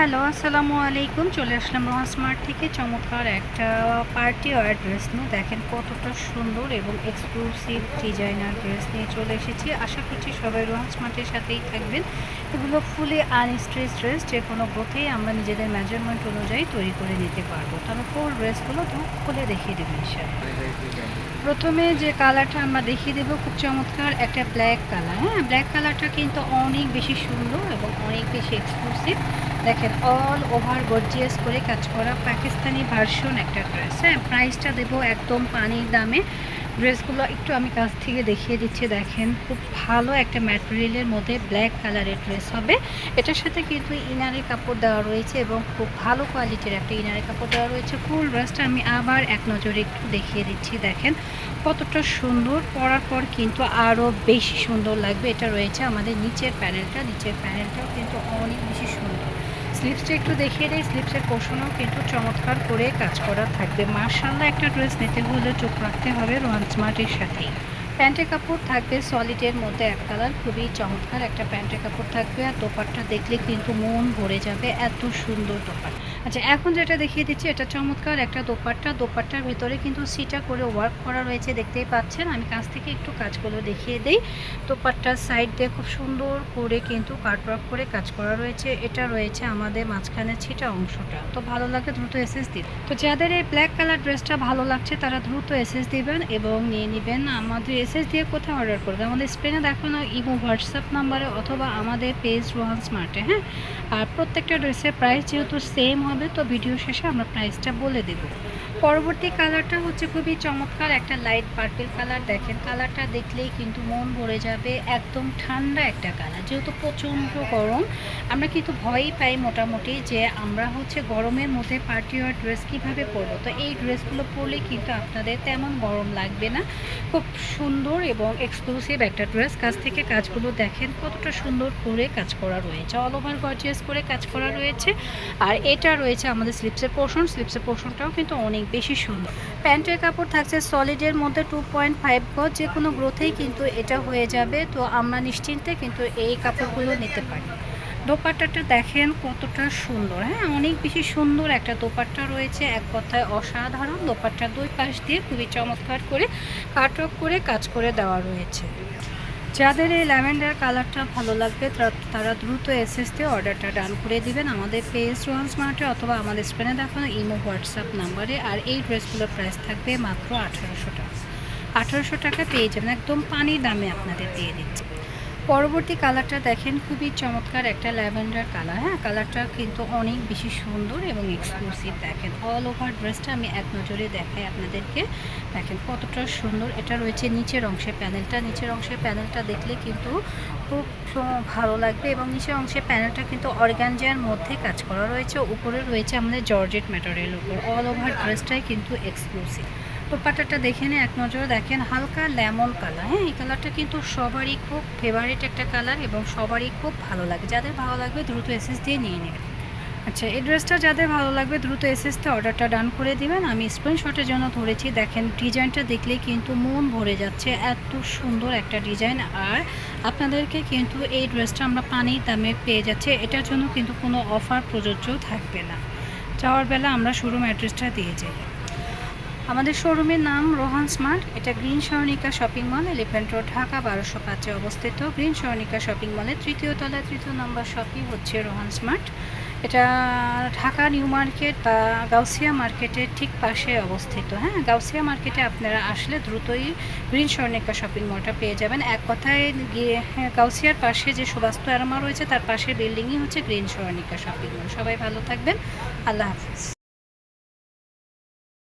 Hello, আসসালামু আলাইকুম। চলে আসলাম রোহা স্মার্ট থেকে চমৎকার একটা পার্টি ওয়ার ড্রেস নিয়ে। দেখেন কতটা সুন্দর এবং এক্সক্লুসিভ ডিজাইনার ড্রেস নিয়ে চলে এসেছি। আশা করছি সবাই রোহা স্মার্টের সাথেই থাকবেন। এগুলো ফুলি আনস্ট্রেস ড্রেস যে কোনো বোথেই আমরা নিজেদের মেজারমেন্ট অনুযায়ী তৈরি করে নিতে পারব। তবে ফুল ড্রেসগুলো তো খুলে দেখিয়ে দেবেন ইনশাআল্লাহ। প্রথমে যে কালারটা আমরা দেখিয়ে দেবো, খুব চমৎকার একটা ব্ল্যাক কালার হ্যাঁ ব্ল্যাক কালারটা কিন্তু অনেক বেশি সুন্দর এবং অনেক বেশি এক্সক্লুসিভ দেখেন অল ওভার গর্জিয়াস করে কাজ করা পাকিস্তানি ভার্সন একটা ড্রেস হ্যাঁ? প্রাইসটা দেবো একদম পানির দামে। ড্রেসগুলো একটু আমি কাছ থেকে দেখিয়ে দিচ্ছি, দেখেন। খুব ভালো একটা ম্যাটেরিয়ালের মধ্যে ব্ল্যাক কালারের ড্রেস হবে। এটার সাথে কিন্তু ইনারের কাপড় দেওয়া রয়েছে এবং খুব ভালো কোয়ালিটির একটা ইনারের কাপড় দেওয়া রয়েছে। ফুল ড্রেসটা আমি আবার এক নজরে একটু দেখিয়ে দিচ্ছি, দেখেন। কতটা সুন্দর পরার পর কিন্তু আরও বেশি সুন্দর লাগবে। এটা রয়েছে আমাদের নিচের প্যানেলটা নিচের প্যানেলটাও কিন্তু অনেক বেশি সুন্দর। স্লিপসটা একটু দেখিয়ে দেয় স্লিপসের পোষণও কিন্তু চমৎকার করে কাজ করা থাকবে। মার্শাল্লাহ একটা ড্রেস নিতে হলে চোখ রাখতে হবে রোহান স্মার্টের সাথেই। প্যান্টের কাপড় থাকবে সলিডের মধ্যে এক কালার খুবই চমৎকার একটা প্যান্টের কাপড় থাকবে। আর দোপাট্টা দেখলে কিন্তু মন ভরে যাবে এত সুন্দর দোপাট আচ্ছা এখন যেটা দেখিয়ে দিচ্ছি, এটা চমৎকার একটা দোপাট্টা। দোপাট্টার ভিতরে কিন্তু সিটা করে ওয়ার্ক করা রয়েছে, দেখতেই পাচ্ছেন। আমি কাছ থেকে একটু কাজগুলো দেখিয়ে দিই। দোপাট্টার সাইড দিয়ে খুব সুন্দর করে কিন্তু কাটওয়ার্ক করে কাজ করা রয়েছে। এটা রয়েছে আমাদের মাঝখানে ছিটা অংশটা। তো ভালো লাগে দ্রুত এসএস দিন। তো যাদের এই ব্ল্যাক কালার ড্রেসটা ভালো লাগছে, তারা দ্রুত এসএস দিবেন এবং নিয়ে নেবেন। আমাদের এসএস দিয়ে কোথায় অর্ডার করবে? আমাদের স্ক্রিনে দেখানো ইমো হোয়াটসঅ্যাপ নাম্বারে অথবা আমাদের পেজ রোহান স্মার্টে হ্যাঁ? আর প্রত্যেকটা ড্রেসের প্রাইস যেহেতু সেম হবে, তো ভিডিও শেষে আমরা প্রাইসটা বলে দেব। পরবর্তী কালারটা হচ্ছে খুবই চমৎকার একটা লাইট পার্পেল কালার দেখেন কালারটা দেখলেই কিন্তু মন ভরে যাবে একদম ঠান্ডা একটা কালার যেহেতু প্রচণ্ড গরম, আমরা কিন্তু ভয়ই পাই মোটামুটি যে আমরা হচ্ছে গরমের মধ্যে পার্টি ওয়ার ড্রেস কীভাবে পরবো। তো এই ড্রেসগুলো পরলে কিন্তু আপনাদের তেমন গরম লাগবে না। খুব সুন্দর এবং এক্সক্লুসিভ একটা ড্রেস কাছ থেকে কাজগুলো দেখেন কতটা সুন্দর করে কাজ করা রয়েছে। অল ওভার গর্জিয়াস করে কাজ করা রয়েছে। আর এটা রয়েছে আমাদের স্লিপসের পোর্শন স্লিপসের পোর্শনটাও কিন্তু অনেক বেশি সুন্দর। প্যান্টের কাপড় থাকছে সলিডের মধ্যে টু পয়েন্ট ফাইভ গজ। যে কোনো গ্রোথেই কিন্তু এটা হয়ে যাবে। তো আমরা নিশ্চিন্তে কিন্তু এই কাপড়গুলো নিতে পারি। দোপাট্টাটা দেখেন কতটা সুন্দর। হ্যাঁ অনেক বেশি সুন্দর একটা দোপাট্টা রয়েছে। এক কথায় অসাধারণ। দোপাট্টার দুই পাশ দিয়ে খুবই চমৎকার করে কাটক করে কাজ করে দেওয়া রয়েছে। যাদের এই ল্যাভেন্ডার কালারটা ভালো লাগবে তারা- দ্রুত এসএস দিয়ে অর্ডারটা ডান করে দিবেন। আমাদের পেজ রোহান স্মার্টে অথবা আমাদের স্ক্রিনে দেখানো ইমো, হোয়াটসঅ্যাপ নাম্বারে। আর এই ড্রেসগুলোর প্রাইস থাকবে মাত্র আঠারোশো টাকা। আঠারোশো টাকা পেয়ে যাবেন। একদম পানির দামে আপনাদের দিয়ে দিচ্ছে। পরবর্তী কালারটা দেখেন, খুবই চমৎকার একটা ল্যাভেন্ডার কালার। হ্যাঁ কালারটা কিন্তু অনেক বেশি সুন্দর এবং এক্সক্লুসিভ দেখেন। অল ওভার ড্রেসটা আমি এক নজরে দেখাই আপনাদেরকে। দেখেন কতটা সুন্দর। এটা রয়েছে নিচের অংশে প্যানেলটা নিচের অংশের প্যানেলটা দেখলে কিন্তু খুব ভালো লাগবে এবং নিচের অংশে প্যানেলটা কিন্তু অর্গানজার মধ্যে কাজ করা রয়েছে। উপরে রয়েছে আমাদের জর্জেট ম্যাটেরিয়াল উপর। অল ওভার ড্রেসটাই কিন্তু এক্সক্লুসিভ দোপাট্টাটা দেখে নিন এক নজরে দেখেন হালকা লেমন কালার। হ্যাঁ এই কালারটা কিন্তু সবারই খুব ফেভারিট একটা কালার এবং সবারই খুব ভালো লাগে। যাদের ভালো লাগবে দ্রুত এসএস দিয়ে নিয়ে নেবেন। আচ্ছা এই ড্রেসটা যাদের ভালো লাগবে দ্রুত এসএসতে অর্ডারটা ডান করে দিবেন। আমি স্ক্রিনশটের জন্য ধরেছি, দেখেন ডিজাইনটা দেখলে কিন্তু মন ভরে যাচ্ছে। এত সুন্দর একটা ডিজাইন। আর আপনাদেরকে কিন্তু এই ড্রেসটা আমরা পানির দামে পেয়ে যাচ্ছে। এটার জন্য কিন্তু কোনো অফার প্রযোজ্য থাকবে না। যাওয়ার বেলা আমরা শোরুম অ্যাড্রেসটা দিয়ে যাই। আমাদের শোরুমের নাম রোহান স্মার্ট। এটা Green Swarnika Shopping Mall Elephant Road Dhaka বারোশো পাঁচে অবস্থিত। গ্রিন স্বর্ণিকা শপিং মলের তৃতীয় তলায় তৃতীয় নম্বর শপই হচ্ছে রোহান স্মার্ট। এটা ঢাকা নিউ মার্কেট বা গাউসিয়া মার্কেটের ঠিক পাশে অবস্থিত। হ্যাঁ গাউসিয়া মার্কেটে আপনারা আসলে দ্রুতই গ্রিন স্বর্ণিকা শপিং মলটা পেয়ে যাবেন। এক কথায় গিয়ে হ্যাঁ, গাউসিয়ার পাশে যে সুবাস্তু আরামা রয়েছে তার পাশের বিল্ডিংই হচ্ছে গ্রিন স্বর্ণিকা শপিং মল। সবাই ভালো থাকবেন। আল্লাহ হাফিজ।